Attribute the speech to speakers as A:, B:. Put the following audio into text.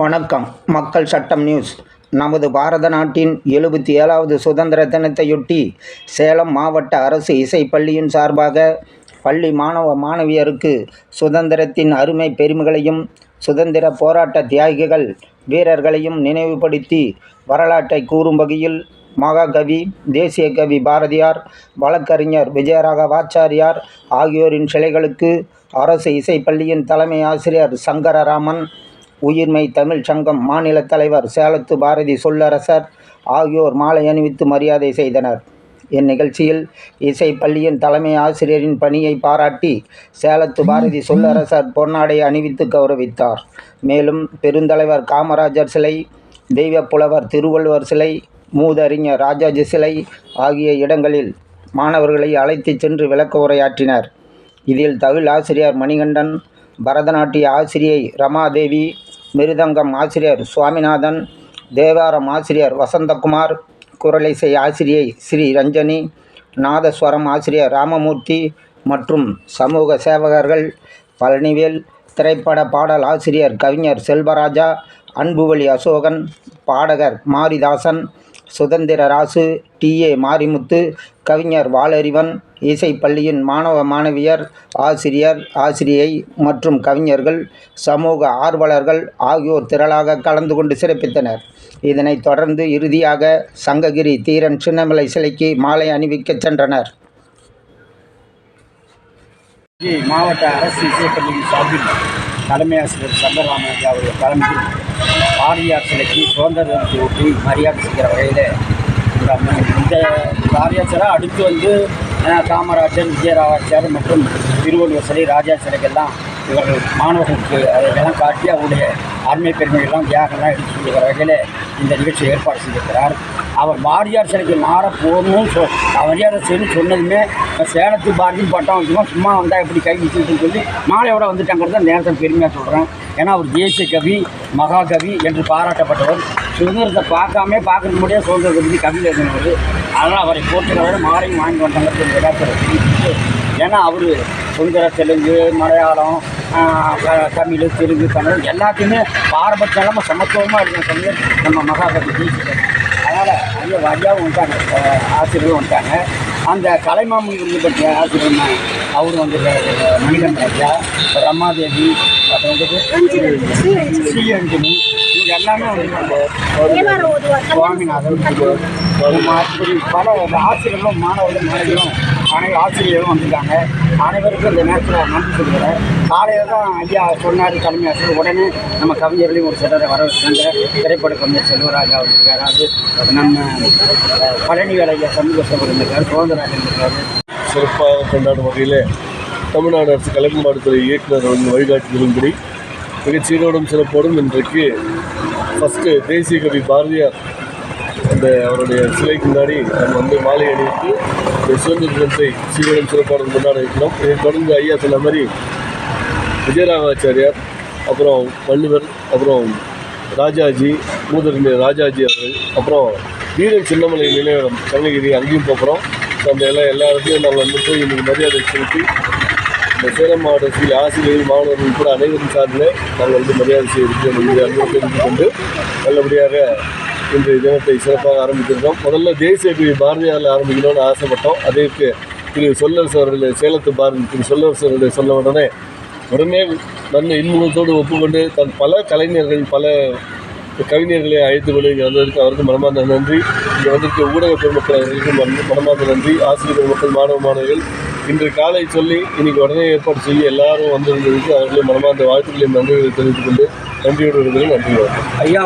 A: வணக்கம். மக்கள் சட்டம் நியூஸ். நமது பாரத நாட்டின் எழுபத்தி ஏழாவது சுதந்திர தினத்தையொட்டி சேலம் மாவட்ட அரசு இசைப்பள்ளியின் சார்பாக பள்ளி மாணவ மாணவியருக்கு சுதந்திரத்தின் அருமை பெருமைகளையும் சுதந்திர போராட்ட தியாகிகள் வீரர்களையும் நினைவுபடுத்தி வரலாற்றை கூறும் வகையில் மகாகவி தேசிய கவி பாரதியார் வழக்கறிஞர் விஜயராகவாச்சாரியார் ஆகியோரின் சிலைகளுக்கு அரசு இசைப்பள்ளியின் தலைமை ஆசிரியர் சங்கரராமன் உயிர்மை தமிழ் சங்கம் மாநில தலைவர் சேலத்து பாரதி சொல்லரசர் ஆகியோர் மாலை அணிவித்து மரியாதை செய்தனர். இந்நிகழ்ச்சியில் இசை பள்ளியின் தலைமை ஆசிரியரின் பணியை பாராட்டி சேலத்து பாரதி சொல்லரசர் பொன்னாடை அணிவித்து கௌரவித்தார். மேலும் பெருந்தலைவர் காமராஜர் சிலை தெய்வப் புலவர் திருவள்ளுவர் சிலை மூதறிஞர் ராஜாஜி சிலை ஆகிய இடங்களில் மாணவர்களை அழைத்துச் சென்று விளக்க உரையாற்றினர். இதில் தமிழ் ஆசிரியர் மணிகண்டன் பரதநாட்டிய ஆசிரியை ரமாதேவி மிருதங்கம் ஆசிரியர் சுவாமிநாதன் தேவாரம் ஆசிரியர் வசந்தகுமார் குரலிசை ஆசிரியை ஸ்ரீ ரஞ்சனி நாதஸ்வரம் ஆசிரியர் ராமமூர்த்தி மற்றும் சமூக சேவகர்கள் பழனிவேல் திரைப்பட பாடல் ஆசிரியர் கவிஞர் செல்வராஜா அன்புவழி அசோகன் பாடகர் மாரிதாசன் சுதந்திர ராசு டி. ஏ. மாரிமுத்து கவிஞர் வாளறிவன் இசைப்பள்ளியின் மாணவ மாணவியர் ஆசிரியர் ஆசிரியை மற்றும் கவிஞர்கள் சமூக ஆர்வலர்கள் ஆகியோர் திரளாக கலந்து கொண்டு சிறப்பித்தனர். இதனைத் தொடர்ந்து இறுதியாக சங்ககிரி தீரன் சின்னமலை சிலைக்கு மாலை அணிவிக்கச் சென்றனர்.
B: மாவட்ட அரசு இசைப்பள்ளியின் சார்பில் தலைமை ஆசிரியர் சங்கரராமன் அவருடைய தலைமையில் பாரதியார் சிலைக்கு சுதந்திர தினத்தை ஒட்டி மரியாதை செய்கிற வகையில் இந்த பாரதியார் சிலை அடுத்து வந்து காமராஜர் விஜயராஜாச்சார் மற்றும் திருவள்ளுவர் சிலை ராஜா சிலைக்கெல்லாம் இவர்கள் மாணவர்களுக்கு அதையெல்லாம் காட்டி அவருடைய அருமை பெருமைகள்லாம் தியாகம்லாம் எடுத்து சொல்லுகிற வகையில் இந்த நிகழ்ச்சியை ஏற்பாடு செய்திருக்கிறார். அவர் பாரதியார் சிலைக்கு மாற போகணும்னு சொ மரியாதை செய்யணும்னு சொன்னதுமே சேலத்து பாரதி பட்டம் வச்சுக்கோ சும்மா வந்தால் எப்படி கை வச்சுக்கிட்டு சொல்லி மாலையோட வந்துட்டாங்கிறத நேரத்தை பெருமையாக சொல்கிறேன் ஏன்னா அவர் தேசிய கவி மகாகவி என்று பாராட்டப்பட்டவர். சுதந்திரத்தை பார்க்காம பார்க்கறது முடியாது சுதந்திரத்தை பற்றி கவிதை எழுதினவர். அதனால் அவரை போட்டுக்கிறவரை மாலையும் வாங்கி வந்தாங்க ஏன்னா அவர் சுந்தர தெலுங்கு மலையாளம் தமிழ் தெலுங்கு கன்னடம் எல்லாத்தையுமே பாரபட்சம் இல்லாமல் சமத்துவமாக இருக்கிற கவிஞர் நம்ம மகாகவி அதனால் ஐயா வாரியாகவும் வந்துட்டாங்க. ஆசிரியரும் வந்துட்டாங்க. அந்த கலைமாமணி விருது பெற்ற ஆசிரியர் அவரும் வந்து மணிகண்டன் ராஜா ரமாதேவி அப்புறம் வந்து ஸ்ரீரஞ்சனி இவங்க எல்லாமே வந்து சுவாமிநாதன் குமார் இப்படி பல ஆசிரியர்களும் மாணவர்களும் மாணவிகளும் அனை ஆசிரியர்களும் வந்திருக்காங்க. அனைவருக்கும் இந்த நேரத்தில் நன்றி சொல்கிறேன் காலையில் தான் ஐயா சொன்னார் தலைமை ஆசிரியர். உடனே நம்ம கவிஞர்களையும் ஒரு சிலரை வர வச்சாங்க. திரைப்பட கவிஞர் செல்வராஜா வந்திருக்காரு அது நம்ம பழனி வேலையா சமூக சேவர் இருந்திருக்காரு சுதந்திரராஜன்
C: சிறப்பாக கொண்டாடும் வகையில் தமிழ்நாடு அரசு கலைப்பண்பாட்டுத்துறை இயக்குனர் அவர்கள் வழிகாட்டுதலின்படி மிகச் சீரோடும் சிறப்போடும் இன்றைக்கு ஃபஸ்ட்டு தேசிய கவி பாரதியார் அந்த அவருடைய சிலைக்கு முன்னாடி நம்ம வந்து மாலை அணிவித்து இந்த சுதந்திர தினத்தை சீவனம் சிறப்பாக கொண்டாட இருக்கிறோம். இதைத் தொடர்ந்து ஐயா சொன்ன மாதிரி விஜயராகாச்சாரியார் அப்புறம் வள்ளுவர் அப்புறம் ராஜாஜி மூதறிஞர் ராஜாஜி அவர்கள் அப்புறம் வீரன் சின்னமலை நினைவிடம் சங்ககிரி அங்கேயும் போகிறோம். ஸோ அந்த எல்லா எல்லா இடத்துலையும் நாங்கள் வந்து போய் இன்றைக்கி மரியாதை செலுத்தி இந்த சேலம் மாவட்டத்தில் ஆசிரியர்கள் மாணவர்கள் கூட அனைவரும் சார்பில் நாங்கள் வந்து மரியாதை செய்திருக்கிறோம் என்று அன்பு தெரிந்து கொண்டு நல்லபடியாக இன்றைய தினத்தை சிறப்பாக ஆரம்பித்திருக்கோம் முதல்ல தேசிய கவி பாரதியாரில் ஆரம்பிக்கணும்னு ஆசைப்பட்டோம். அதற்கு திரு சொல்லரசு அவர்கள் சேலத்து பாரதி திரு சொல்லரசு அவர்கள் சொன்ன உடனே உடனே நல்ல இன்முகத்தோடு ஒப்புக்கொண்டு தன் பல கலைஞர்கள் பல கவிஞர்களை அழைத்து கொண்டு இங்கே வந்ததற்கு அவருக்கு மனமார்ந்த நன்றி. இங்கே வந்திருக்க ஊடக பெருமக்கள் அவர்களுக்கும் மனமார்ந்த நன்றி. ஆசிரியர் மக்கள் மாணவ மாணவிகள் இன்று காலை சொல்லி இன்னைக்கு உடனே ஏற்பாடு செய்ய எல்லாரும் வந்திருந்ததுக்கு அவர்களும் மனமார்ந்த வாழ்த்துக்களையும் நன்றிகளை தெரிவித்துக் கொண்டு நன்றியோடு நன்றி வணக்கம்.
B: ஐயா